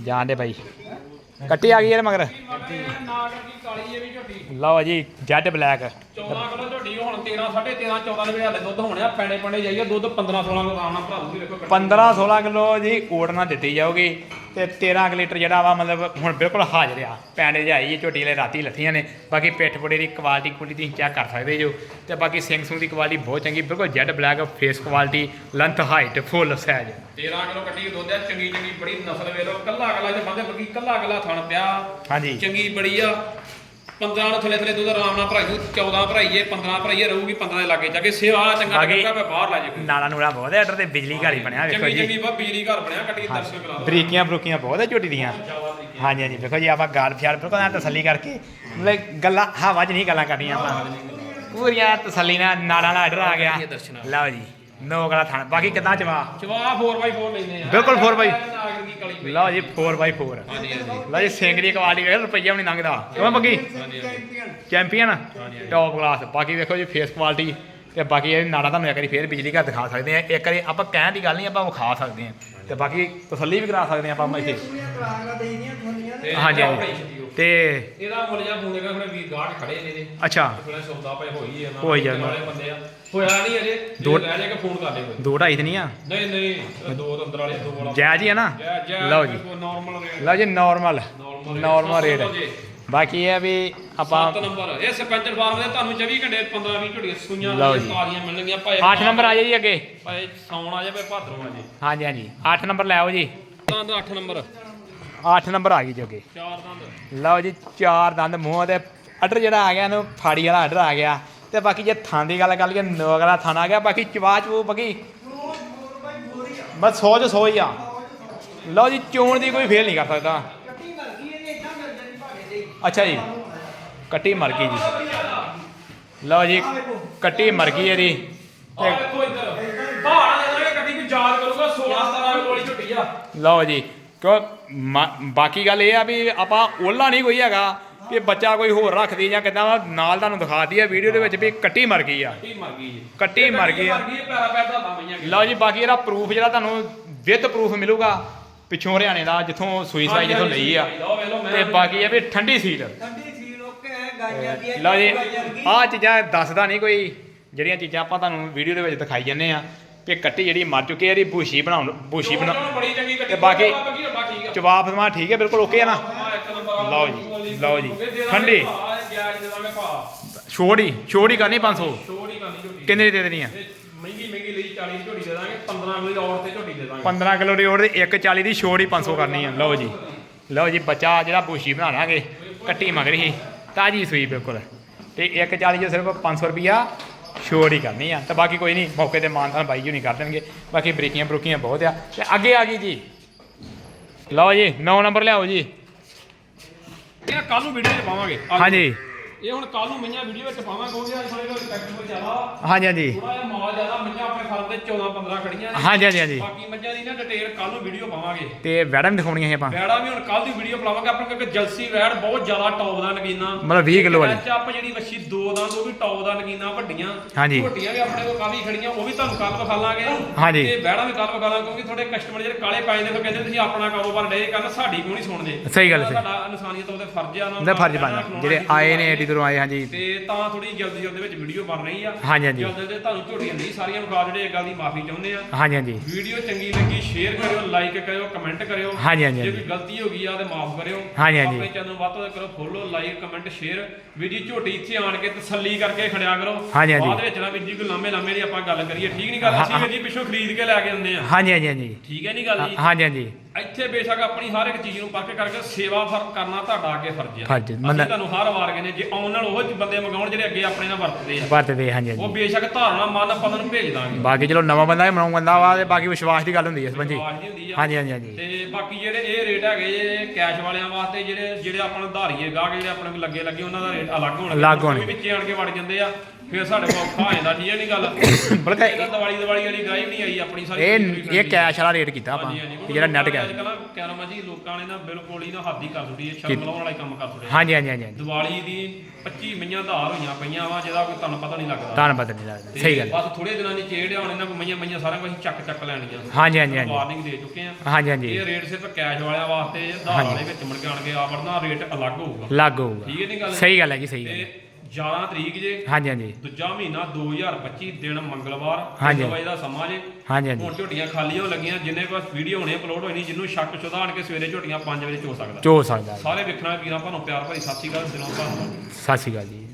[SPEAKER 1] ਜਾਣ ਦੇ ਭਾਈ ਕੱਟੀ ਆ ਗਈ ਇਹਦੇ ਮਗਰ ਲਓ ਜੀ ਜੈਡ ਬਲੈਕ
[SPEAKER 2] 14 ਕਿਲੋ ਝੋਟੀ ਹੁਣ 13 13.5 14 ਦੇ ਦੁੱਧ ਹੋਣੇ ਆ ਪੈਣੇ ਪੈਣੇ ਜਾਈਏ ਦੁੱਧ 15 16 ਕਿਲੋ ਨਾਲ ਭਰਾ ਦੂਗੀ ਵੇਖੋ ਕੱਟੀ।
[SPEAKER 1] 15 16 ਕਿਲੋ ਜੀ ਓੜ ਨਾਲ ਦਿੱਤੀ ਜਾਊਗੀ ਤੇ 13 ਕੁ ਲੀਟਰ ਜਿਹੜਾ ਵਾ ਮਤਲਬ ਹੁਣ ਬਿਲਕੁਲ ਹਾਜ਼ਰ ਆ। ਪੈਂਡੇ ਜਾਈ ਇਹ ਝੋਟੀ ਵਾਲੇ ਰਾਤੀ ਲੱਥੀਆਂ ਨੇ। ਬਾਕੀ ਪਿੱਠ ਪੁੜੇ ਦੀ ਕੁਆਲਿਟੀ ਕੁਆਲਿਟੀ ਤੁਸੀਂ ਚੈੱਕ ਕਰ ਸਕਦੇ ਜੋ। ਤੇ ਬਾਕੀ ਸਿੰਘ ਸੁੰਗ ਦੀ ਕੁਆਲਿਟੀ ਬਹੁਤ ਚੰਗੀ ਬਿਲਕੁਲ jet black face quality length height full size
[SPEAKER 2] 13 kilo ਕੱਟੀ ਦੁੱਧ ਆ ਚੰਗੀ ਚੰਗੀ ਬੜੀ ਨਸਲ ਵੇਲੋ ਕੱਲਾ ਕੱਲਾ ਜੇ ਬੰਦੇ ਬਗੀ ਕੱਲਾ ਕੱਲਾ ਥਣ ਪਿਆ।
[SPEAKER 1] ਹਾਂਜੀ।
[SPEAKER 2] ਚੰਗੀ ਬੜੀ ਆ। 15 ਨੂੰ ਥਲੇ ਥਲੇ ਦੁੱਧ ਆਰਾਮ ਨਾਲ ਭਰਾਈ 14 ਭਰਾਈਏ 15 ਭਰਾਈਏ ਰਹੂਗੀ 15 ਦੇ ਲਾਗੇ ਜਾ ਕੇ। ਸੇਵਾ ਚੰਗਾ ਲੱਗਾ ਮੈਂ ਬਾਹਰ ਲੈ ਜੇ
[SPEAKER 1] ਨਾਲਾ ਨੂਲਾ ਬਹੁਤ ਹੈ ਇੱਧਰ ਤੇ ਬਿਜਲੀ ਘਰ ਹੀ ਬਣਿਆ ਵੇਖੋ ਜੀ।
[SPEAKER 2] ਚੰਗੀ ਬਾ ਬਿਜਲੀ ਘਰ ਬਣਿਆ ਕੱਟੀ ਦਰਸ਼ਨ ਕਰਾ ਦੋ
[SPEAKER 1] ਬਰੀਕੀਆਂ ਬਰੂਕੀਆਂ ਬਹੁਤ ਹੈ ਝੋਟੀ ਦੀਆਂ। ਹਾਂਜੀ ਹਾਂਜੀ ਵੇਖੋ ਜੀ ਆਪਾਂ ਗਾਲ ਫਿਆਲ ਬਿਲਕੁਲ ਐਂ ਤਸੱਲੀ ਕਰਕੇ ਮਤਲਬ ਗੱਲਾਂ ਹਵਾ 'ਚ ਨਹੀਂ ਗੱਲਾਂ ਕਰਨੀਆਂ ਆਪਾਂ। ਪੂਰੀਆਂ ਤਸੱਲੀ ਨਾਲ ਨਾਲਾਂ ਨਾਲ ਆਰਡਰ ਆ ਗਿਆ। ਲਓ ਜੀ। ਨੋਕ ਵਾਲਾ ਥਣ। ਬਾਕੀ ਕਿੱਦਾਂ ਚਵਾ
[SPEAKER 2] ਚਵਾ 4x4 ਲੈਨੇ ਆ।
[SPEAKER 1] ਬਿਲਕੁਲ 4x
[SPEAKER 2] ਨਾਗਰ ਦੀ ਕਲੀ ਪਈ
[SPEAKER 1] ਲਓ ਜੀ 4x4
[SPEAKER 2] ਹਾਂਜੀ ਹਾਂਜੀ।
[SPEAKER 1] ਲਓ ਜੀ ਸਿੰਘ ਦੀ ਕੁਆਲਿਟੀ ਵੇਖ ਰੁਪਈਆ ਵੀ ਨਹੀਂ ਲੰਘਦਾ। ਕਿਵੇਂ ਬੱਗੀ?
[SPEAKER 2] ਹਾਂਜੀ ਹਾਂਜੀ।
[SPEAKER 3] ਚੈਂਪੀਅਨ
[SPEAKER 1] ਚੈਂਪੀਅਨ ਟੌਪ ਕਲਾਸ ਬਾਕੀ ਵੇਖੋ ਜੀ ਫੇਸ ਕੁਆਲਿਟੀ ਤੇ ਬਾਕੀ ਇਹ ਨਾੜਾ ਤੁਹਾਨੂੰ ਇੱਕ ਵਾਰੀ ਫੇਰ ਬਿਜਲੀ ਘਰ ਦਿਖਾ ਸਕਦੇ ਆ। ਇੱਕ ਵਾਰੀ ਆਪਾਂ ਕਹਿਣ ਦੀ ਗੱਲ ਨਹੀਂ ਆਪਾਂ ਵਿਖਾ ਸਕਦੇ ਆ। ਤੇ ਬਾਕੀ ਤਸੱਲੀ ਵੀ ਕਰਾ ਸਕਦੇ ਆ ਆਪਾਂ ਇੱਥੇ।
[SPEAKER 2] ਤੇ
[SPEAKER 1] ਹਾਂਜੀ। ਤੇ
[SPEAKER 2] ਇਹਦਾ ਮੁੱਲ ਜਾਂ ਫੋਨ ਹੈਗਾ ਹੁਣ ਵੀਰ ਗਾਹਕ ਖੜੇ ਨੇ ਇਹਦੇ।
[SPEAKER 1] ਅੱਛਾ।
[SPEAKER 2] ਥੋੜਾ ਸੌਦਾ ਪਏ ਹੋਈ ਹੈ
[SPEAKER 1] ਹੋਈ ਜਾਂਦਾ।
[SPEAKER 2] ਵਾਲੇ ਬੰਦੇ ਆ। ਹੋਇਆ ਨਹੀਂ ਅਜੇ।
[SPEAKER 1] ਦੋ-
[SPEAKER 2] ਦੋ ਰਹਿ ਜਾ ਕੇ ਫੋਨ ਕਰ ਲਿਓ
[SPEAKER 1] ਦੋ ਢਾਈ ਤੇ ਨਹੀਂ ਆ?
[SPEAKER 2] ਨਹੀਂ ਨਹੀਂ ਦੋ ਤਾਂ ਅੰਦਰ ਵਾਲੇ ਦੋ ਵਾਲਾ।
[SPEAKER 1] ਜਾਇਜ਼ ਹੀ ਆ ਨਾ? ਲਓ ਜੀ।
[SPEAKER 2] ਨਾਰਮਲ ਰੇਟ
[SPEAKER 1] ਲਓ ਜੀ ਨਾਰਮਲ
[SPEAKER 2] ਨਾਰਮਲ
[SPEAKER 1] ਰੇਟ ਬਾਕੀ ਇਹ ਆ ਵੀ ਆਪਾਂ
[SPEAKER 2] 7 ਨੰਬਰ ਇਹ ਸਰਪੰਚ ਫਾਰਮ ਦੇ ਤੁਹਾਨੂੰ 24 ਘੰਟੇ 15 20 ਝੁੜੀਆਂ ਸੂਈਆਂ
[SPEAKER 1] ਲਓ ਜੀ।
[SPEAKER 2] ਤਾਜ਼ੀਆਂ ਮਿਲਣਗੀਆਂ। ਭਾਵੇਂ
[SPEAKER 1] 8 ਨੰਬਰ ਆ ਜਾਈ ਜੀ ਅੱਗੇ।
[SPEAKER 2] ਭਾਵੇਂ ਸੌਣ ਆ ਜਾਵੇ ਭਾਦਰੋਂ ਆ ਜੇ।
[SPEAKER 1] ਹਾਂਜੀ ਹਾਂਜੀ। 8 ਨੰਬਰ ਲੈ ਆਓ ਜੀ।
[SPEAKER 2] ਤਾਂ 8 ਨੰਬਰ।
[SPEAKER 1] 8 ਨੰਬਰ ਆ ਗਈ ਜੀ ਅੱਗੇ।
[SPEAKER 2] ਚਾਰ ਦੰਦ।
[SPEAKER 1] ਲਓ ਜੀ ਚਾਰ ਦੰਦ। ਮੂੰਹ ਤੇ ਆਰਡਰ ਜਿਹੜਾ ਆ ਗਿਆ ਇਹਨੂੰ ਫਾੜੀ ਵਾਲਾ ਆਰਡਰ ਆ ਗਿਆ। ਤੇ ਬਾਕੀ ਜੇ ਥਾਂ ਦੀ ਗੱਲ ਕਰ ਲਈਏ, ਨੋਕ ਥਾਂ ਆ ਗਿਆ, ਬਾਕੀ ਚਵਾ ਚੂ ਬਗੀ ਬਸ 100 ਚ 100 ਹੀ ਆ। ਲਓ ਜੀ, ਚੋਣ ਦੀ ਕੋਈ ਫੇਲ ਨਹੀਂ ਕਰ ਸਕਦਾ। ਅੱਛਾ ਜੀ, ਕੱਟੀ ਮਰ ਗਈ ਜੀ। ਲਓ ਜੀ, ਕੱਟੀ ਮਰ ਗਈ ਇਹਦੀ।
[SPEAKER 2] ਆ ਵੇਖੋ ਇੱਧਰ ਪਹਾੜਾਂ ਦੇ ਨਾਲ ਗੱਡੀ ਨੂੰ ਯਾਦ ਕਰੂਗਾ 16 17 ਵਾਲੀ ਝੁੱਟੀ ਆ
[SPEAKER 1] ਲਓ ਜੀ, ਕਿਉਂ, ਮਾ- ਬਾਕੀ ਗੱਲ ਇਹ ਆ ਵੀ ਆਪਾਂ ਓਲਾ ਨਹੀਂ ਕੋਈ ਹੈਗਾ। ਕਿ ਬੱਚਾ ਕੋਈ ਹੋਰ ਰੱਖਦੀ ਜਾਂ ਕਿਦਾਂ ਨਾਲ ਤੁਹਾਨੂੰ ਦਿਖਾਤੀ ਆ ਵੀਡੀਓ ਦੇ ਵਿੱਚ ਵੀ ਕੱਟੀ ਮਰ ਗਈ ਆ।
[SPEAKER 2] ਕੱਟੀ ਮਰ ਗਈ ਜੀ।
[SPEAKER 1] ਕੱਟੀ ਮਰ ਗਈ ਆ।
[SPEAKER 2] ਮਰ ਗਈ ਪੈਰਾ ਪੈਰ ਦਾ ਦਮ
[SPEAKER 1] ਲਓ ਜੀ ਬਾਕੀ ਇਹਦਾ ਪ੍ਰੂਫ ਜਿਹੜਾ ਤੁਹਾਨੂੰ ਵਿਦ ਪ੍ਰੂਫ ਮਿਲੂਗਾ ਪਿੱਛੋਂ ਹਰਿਆਣੇ ਦਾ ਜਿੱਥੋਂ ਸੂਈ ਸਾਈ ਜਿੱਥੋਂ ਲਈ ਆ। ਤੇ ਬਾਕੀ ਇਹ ਵੀ ਠੰਡੀ ਸੀਲ
[SPEAKER 3] ਠੰਡੀ ਗਾਈਆਂ ਦੀ
[SPEAKER 1] ਲਓ ਜੀ ਆਹ ਚੀਜ਼ਾਂ ਦੱਸਦਾ ਨਹੀਂ ਕੋਈ ਜਿਹੜੀਆਂ ਚੀਜ਼ਾਂ ਆਪਾਂ ਤੁਹਾਨੂੰ ਵੀਡੀਓ ਦੇ ਵਿੱਚ ਦਿਖਾਈ ਜੰਨੇ ਆ ਕਿ ਕੱਟੀ ਜਿਹੜੀ ਮਰ ਚੁੱਕੀ ਹੈ ਇਹਦੀ ਬੂਸ਼ੀ ਬਣਾਉਣ ਬੂਸ਼ੀ ਬਣਾ ਤੇ ਬਾਕੀ-
[SPEAKER 2] ਆ
[SPEAKER 1] ਜਵਾਬ ਸਮਾਂ ਠੀਕ ਹੈ ਬਿਲਕੁਲ ਓਕੇ ਆ ਨਾ।
[SPEAKER 2] ਆ।
[SPEAKER 1] ਲਓ ਜੀ, ਲਓ ਜੀ। ਠੰਡੀ।
[SPEAKER 2] ਭਾ, ਜਾਇਜ਼
[SPEAKER 1] ਛੋੜ ਹੀ ਛੋੜ ਕਰਨੀ 500
[SPEAKER 2] ਛੋੜ ਕਰਨੀ ਝੋਟੀ
[SPEAKER 1] ਕਿੰਨੇ ਦੀ ਦੇ ਦੇਣੀ ਆ?
[SPEAKER 2] ਇਹ ਮਹਿੰਗੀ ਮਹਿੰਗੀ ਲਈ 40 ਦੀ ਝੋਟੀ ਦੇ ਦਾਂਗੇ 15 ਕਿਲੋ ਦੀ ਔਰ ਤੇ ਝੋਟੀ ਦੇ ਦਾਂਗੇ
[SPEAKER 1] 15 ਕਿਲੋ ਦੀ ਔਰ ਦੀ 140 ਦੀ ਛੋੜ ਹੀ 500 ਕਰਨੀ ਆ। ਲਓ ਜੀ ਲਓ ਜੀ ਬੱਚਾ ਜਿਹੜਾ ਬੂਸ਼ੀ ਬਣਾਣਾਗੇ ਕੱਟੀ ਮਗਰੀ ਸੀ ਤਾਜੀ ਸੂਈ ਬਿਲਕੁਲ। ਤੇ 140 ਚ ਸਿਰਫ 500 ਰੁਪਿਆ ਛੋੜ ਹੀ ਕਰਨੀ ਆ। ਤੇ ਬਾਕੀ ਕੋਈ ਨਹੀਂ ਮੌਕੇ ਤੇ ਮਾਨਤਾਨ ਬਾਈ ਜੀ ਨਹੀਂ ਕਰ ਦੇਣਗੇ। ਬਾਕੀ ਬਰੀਕੀਆਂ ਬਰੂਕੀਆਂ ਬਹੁਤ ਆ। ਤੇ ਅੱਗੇ ਆ ਗਈ ਜੀ। ਲਓ ਜੀ 9 ਨੰਬਰ ਲਿਆਓ ਜੀ।
[SPEAKER 2] ਇਹ ਕੱਲ ਨੂੰ ਵੀਡੀਓ ਚ ਪਾਵਾਂਗੇ।
[SPEAKER 1] ਹਾਂਜੀ।
[SPEAKER 2] ਇਹ ਹੁਣ ਕੱਲ ਨੂੰ ਮਈਆਂ ਵੀਡੀਓ ਵਿੱਚ ਪਾਵਾਂਗੇ ਕਿਉਂਕਿ ਅੱਜ ਥੋੜੇ ਜਿਹਾ ਕਸਟਮਰ ਜ਼ਿਆਦਾ
[SPEAKER 1] ਹਾਂਜੀ ਹਾਂਜੀ।
[SPEAKER 2] ਥੋੜਾ ਜਿਹਾ ਮਾਲ ਜ਼ਿਆਦਾ ਮਈਆਂ ਆਪਣੇ ਫਾਰਮ ਤੇ 14 15 ਖੜੀਆਂ ਨੇ।
[SPEAKER 1] ਹਾਂਜੀ ਹਾਂਜੀ ਹਾਂਜੀ।
[SPEAKER 2] ਬਾਕੀ ਮਈਆਂ ਦੀ ਨਾ ਡਿਟੇਲ ਕੱਲ ਨੂੰ ਵੀਡੀਓ ਪਾਵਾਂਗੇ।
[SPEAKER 1] ਤੇ ਵੈੜਾਂ ਵੀ ਦਿਖਾਉਣੀਆਂ ਸੀ ਆਪਾਂ।
[SPEAKER 2] ਵੈੜਾ ਵੀ ਹੁਣ ਕੱਲ ਦੀ ਵੀਡੀਓ ਪਾਵਾਂਗੇ ਆਪਣੇ ਕਿਉਂਕਿ ਜਲਸੀ ਵੈੜ ਬਹੁਤ ਜ਼ਿਆਦਾ ਟੌਪ ਦਾ ਨਗੀਨਾ।
[SPEAKER 1] ਮਤਲਬ 20 ਕਿਲੋ ਵਾਲੀ।
[SPEAKER 2] ਚੱਪ ਜਿਹੜੀ ਵੱਛੀ ਦੋ ਦਾ ਉਹ ਵੀ ਟੌਪ ਦਾ ਨਗੀਨਾ ਵੱਡੀਆਂ।
[SPEAKER 1] ਹਾਂਜੀ।
[SPEAKER 2] ਝੋਟੀਆਂ ਵੀ ਆਪਣੇ ਕੋਲ ਕਾਫੀ ਖੜੀਆਂ ਉਹ ਵੀ ਤੁਹਾਨੂੰ ਕੱਲ ਵਿਖਾ ਲਾਂਗੇ।
[SPEAKER 1] ਹਾਂਜੀ।
[SPEAKER 2] ਤੇ ਵੈੜਾ ਵੀ ਕੱਲ ਵਿਖਾ ਲਾਂਗੇ ਕਿਉਂਕਿ ਤੁਹਾਡੇ ਕਸਟਮਰ ਜਿਹੜੇ ਕਾਲੇ ਪਾਏ ਨੇ ਫਿਰ ਕਹਿੰਦੇ ਤੁਸੀਂ ਆਪਣਾ ਕਾਰੋਬਾਰ ਡੇ ਕਰਨ ਸਾਡੀ ਕਿਉਂ ਨਹੀਂ ਸੁਣਦੇ?
[SPEAKER 1] ਸਹੀ ਗੱਲ, ਸਹੀ।
[SPEAKER 2] ਸਾਡਾ ਇਨਸਾਨੀਅਤ ਉਹਦੇ ਫਰਜ਼ ਆ
[SPEAKER 1] ਉਹਦਾ ਫਰਜ਼ ਬਣਦਾ ਜਿਹੜੇ ਆਏ ਨੇ ਏਡੀ ਦੂਰੋਂ ਆਏ ਹਾਂਜੀ।
[SPEAKER 2] ਤੇ ਤਾਂ ਥੋੜੀ ਜਲਦੀ ਜਲਦੀ ਵਿੱਚ ਵੀਡੀਓ ਬਣ ਰਹੀ ਆ।
[SPEAKER 1] ਹਾਂਜੀ, ਹਾਂਜੀ।
[SPEAKER 2] ਜਲਦੀ ਜਲਦੀ ਤੁਹਾਨੂੰ ਝੋਟੀਆਂ ਨਹੀਂ ਸਾਰੀਆਂ ਵਿਖਾ ਜਿਹੜੇ ਗੱਲ ਦੀ ਮਾਫੀ ਚਾਹੁੰਦੇ ਆ।
[SPEAKER 1] ਹਾਂਜੀ ਹਾਂਜੀ।
[SPEAKER 2] ਵੀਡੀਓ ਚੰਗੀ ਲੱਗੀ ਸ਼ੇਅਰ ਕਰਿਓ ਲਾਈਕ ਕਰਿਓ ਕਮੈਂਟ ਕਰਿਓ।
[SPEAKER 1] ਹਾਂਜੀ, ਹਾਂਜੀ,
[SPEAKER 2] ਜੇ। ਕੋਈ ਗਲਤੀ ਹੋ ਗਈ ਆ ਤੇ ਮਾਫ ਕਰਿਓ।
[SPEAKER 1] ਹਾਂਜੀ, ਹਾਂਜੀ।
[SPEAKER 2] ਆਪਣੇ ਚੈਨਲ ਵੱਧ ਤੋਂ ਵੱਧ ਕਰੋ follow like comment share video ਝੋਟੀ ਇੱਥੇ ਆਣ ਕੇ ਤਸੱਲੀ ਕਰਕੇ ਖੜਿਆ ਕਰੋ। ਬਾਅਦ ਵਿੱਚ ਨਾ ਵੀਰ ਜੀ ਕੋਈ ਲਾਮੇ ਲਾਮੇ ਦੀ ਆਪਾਂ ਗੱਲ ਕਰੀਏ। ਠੀਕ ਨਹੀਂ ਗੱਲ? ਅਸੀਂ ਜੀ ਪਿੱਛੋਂ ਖਰੀਦ ਕੇ ਲੈ ਕੇ ਆਉਂਦੇ ਆ।
[SPEAKER 1] ਹਾਂਜੀ ਹਾਂਜੀ ਹਾਂਜੀ।
[SPEAKER 2] ਠੀਕ ਹੈ ਨਹੀਂ ਗੱਲ ਜੀ?
[SPEAKER 1] ਹਾਂਜੀ ਹਾਂਜੀ।
[SPEAKER 2] ਇੱਥੇ ਬੇਸ਼ੱਕ ਆਪਣੀ ਹਰ ਇੱਕ ਚੀਜ਼ ਨੂੰ ਪੱਕ ਕਰਕੇ ਸੇਵਾ ਫਰ ਕਰਨਾ ਤੁਹਾਡਾ ਅੱਗੇ ਫਰਜ਼ ਆ।
[SPEAKER 1] ਫਰਜ਼,
[SPEAKER 2] ਅਸੀਂ
[SPEAKER 1] ਮੰਨ-
[SPEAKER 2] ਤੁਹਾਨੂੰ ਹਰ ਵਾਰ ਕਹਿੰਦੇ ਜੇ ਆਉਣ ਨਾਲ ਉਹ ਬੰਦੇ ਮੰਗਾਉਣ ਜਿਹੜੇ ਅੱਗੇ ਆਪਣੇ ਨਾਲ ਵਰਤਦੇ ਆ।
[SPEAKER 1] ਵਰਤਦੇ ਹਾਂਜੀ
[SPEAKER 2] ਉਹ
[SPEAKER 1] ਹਾਂਜੀ
[SPEAKER 2] ਬੇਸ਼ੱਕ ਧਾਰਨਾ ਮਨ ਆਪਾਂ ਉਹਨਾਂ ਨੂੰ ਭੇਜ ਦਾਂਗੇ।
[SPEAKER 1] ਬਾਕੀ ਚਲੋ ਨਵਾਂ ਬੰਦਾ ਹੈ ਮਨਾਉ ਬੰਦਾ ਵਾ ਤੇ ਬਾਕੀ ਵਿਸ਼ਵਾਸ ਦੀ ਗੱਲ ਹੁੰਦੀ ਹੈ
[SPEAKER 2] ਹੁੰਦੀ ਆ।
[SPEAKER 1] ਹਾਂਜੀ ਹਾਂਜੀ ਹਾਂਜੀ।
[SPEAKER 2] ਤੇ ਬਾਕੀ ਜਿਹੜੇ ਇਹ ਰੇਟ ਹੈਗੇ ਜੇ ਕੈਸ਼ ਵਾਲਿਆਂ ਵਾਸਤੇ ਜਿਹੜੇ ਜਿਹੜੇ ਆਪਾਂ ਨੂੰ ਧਾਰੀਏ ਗਾਹਕ ਜਿਹੜੇ ਆਪਣੇ ਕੋਲ ਲੱਗੇ ਲੱਗੇ ਉਹਨਾਂ ਦਾ ਰੇਟ ਅਲੱਗ ਹੋਣਗੇ
[SPEAKER 1] ਅਲੱਗ ਹੋਣਗੇ।
[SPEAKER 2] ਵਿੱਚੇ ਆਣ ਕੇ ਵੜ ਜਾਂਦੇ ਆ ਫਿਰ ਸਾਡੇ ਕੋਲ ਔਖਾ ਹੋ ਜਾਂਦਾ ਠੀਕ ਹੈ ਨਹੀਂ ਗੱਲ?
[SPEAKER 1] ਬਲਕਿ
[SPEAKER 2] ਇਹਦਾ ਦੀਵਾਲੀ ਦੀਵਾਲੀ ਵਾਲੀ ਡਰਾਈਵ ਨਹੀਂ ਆਈ ਆਪਣੀ ਸਾਰੀ
[SPEAKER 1] ਇਹ
[SPEAKER 2] delivery
[SPEAKER 1] ਇਹ
[SPEAKER 2] friendly
[SPEAKER 1] ਕੈਸ਼ ਵਾਲਾ ਰੇਟ ਕੀਤਾ ਆਪਾਂ
[SPEAKER 2] ਹਾਂਜੀ, ਹਾਂਜੀ।
[SPEAKER 1] ਕਿ ਜਿਹੜਾ ਨੈਟ
[SPEAKER 2] ਅੱਜ
[SPEAKER 1] ਕੈਸ਼
[SPEAKER 2] ਕੱਲ੍ਹ ਕਹਿ ਰਹਾ ਜੀ ਲੋਕਾਂ ਨੇ ਨਾ ਬਿਲਕੁਲ ਹੀ ਨਾ ਹੱਦ ਹੀ ਕਰ ਦਿੱਤੀ ਹੈ ਸ਼ਰਮ ਲਾਉਣ ਵਾਲਾ ਹੀ ਕੰਮ ਕਰ ਦਿੱਤਾ
[SPEAKER 1] ਹਾਂਜੀ ਹਾਂਜੀ ਹਾਂਜੀ ਹਾਂਜੀ।
[SPEAKER 2] ਦੀਵਾਲੀ ਦੀ 25 ਮਈਆਂ ਧਾਰ ਹੋਈਆਂ ਪਈਆਂ ਵਾ ਜਿਹਦਾ ਕੋਈ ਤੁਹਾਨੂੰ ਪਤਾ ਨਹੀਂ ਲੱਗਦਾ।
[SPEAKER 1] ਧੰਨਵਾਦ ਨਹੀਂ ਲੱਗਦਾ
[SPEAKER 2] ਤੇ
[SPEAKER 1] ਸਹੀ ਗੱਲ ਹੈ।
[SPEAKER 2] ਬਸ ਥੋੜੇ ਦਿਨਾਂ ਦੀ ਚੇੜ ਆਉਣ ਇਹਨਾਂ ਮਈਆਂ ਮਈਆਂ ਚੱਕ ਚੱਕ ਲੈਣੀਆਂ।
[SPEAKER 1] ਹਾਂਜੀ ਹਾਂਜੀ ਹਾਂਜੀ।
[SPEAKER 2] ਵਾਰਨਿੰਗ ਦੇ ਚੁੱਕੇ ਆ।
[SPEAKER 1] ਹਾਂਜੀ ਹਾਂਜੀ।
[SPEAKER 2] ਇਹ ਰੇਟ ਸਿਰਫ ਕੈਸ਼ ਵਾਲਿਆਂ ਵਾਸਤੇ ਵਾਲੇ ਵਿੱਚ ਮੁੜ ਕੇ ਰੇਟ ਅਲੱਗ ਹੋਊਗਾ।
[SPEAKER 1] ਲੱਗ ਹੋਊਗਾ।
[SPEAKER 2] ਠੀਕ ਹੈ ਨਹੀਂ ਗੱਲ?
[SPEAKER 1] ਸਹੀ ਗੱਲ ਹੈ ਜੀ ਸਹੀ ਗੱਲ
[SPEAKER 2] ਤੇ
[SPEAKER 1] ਹੈ।
[SPEAKER 2] 11 ਤਰੀਕ ਜੇ
[SPEAKER 1] ਹਾਂਜੀ ਹਾਂਜੀ।
[SPEAKER 2] ਦੂਜਾ ਮਹੀਨਾ 2025 ਦਿਨ ਮੰਗਲਵਾਰ।
[SPEAKER 1] ਹਾਂਜੀ।
[SPEAKER 2] ਵਜੇ ਦਾ ਸਮਾਂ ਜੇ।
[SPEAKER 1] ਹਾਂਜੀ ਹਾਂਜੀ।
[SPEAKER 2] ਹੁਣ ਝੋਟੀਆਂ ਖਾਲੀਆਂ ਹੋਣ ਲੱਗੀਆਂ ਜਿੰਨੇ ਕੋਲ ਵੀਡੀਓ ਹੋਣੇ ਅਪਲੋਡ ਹੋਈ ਨਹੀਂ ਜਿੰਨੂੰ ਸ਼ੱਕ ਸ਼ੁਦਾ ਆਣ ਕੇ ਸਵੇਰੇ ਝੋਟੀਆਂ 5 ਵਜੇ ਚੋ ਸਕਦਾ।
[SPEAKER 1] ਚੋ ਸਕਦਾ ਜੀ।
[SPEAKER 2] ਸਾਰੇ ਵੇਖਣਾ ਵੀਰਾਂ ਭਾਨੂੰ ਪਿਆਰ ਭਰੀ ਸਤਿ ਸ਼੍ਰੀ ਅਕਾਲ ਸਿਰੋਂ ਧੰਨਵਾਦ
[SPEAKER 1] ਸਤਿ ਸ਼੍ਰੀ ਅਕਾਲ ਜੀ।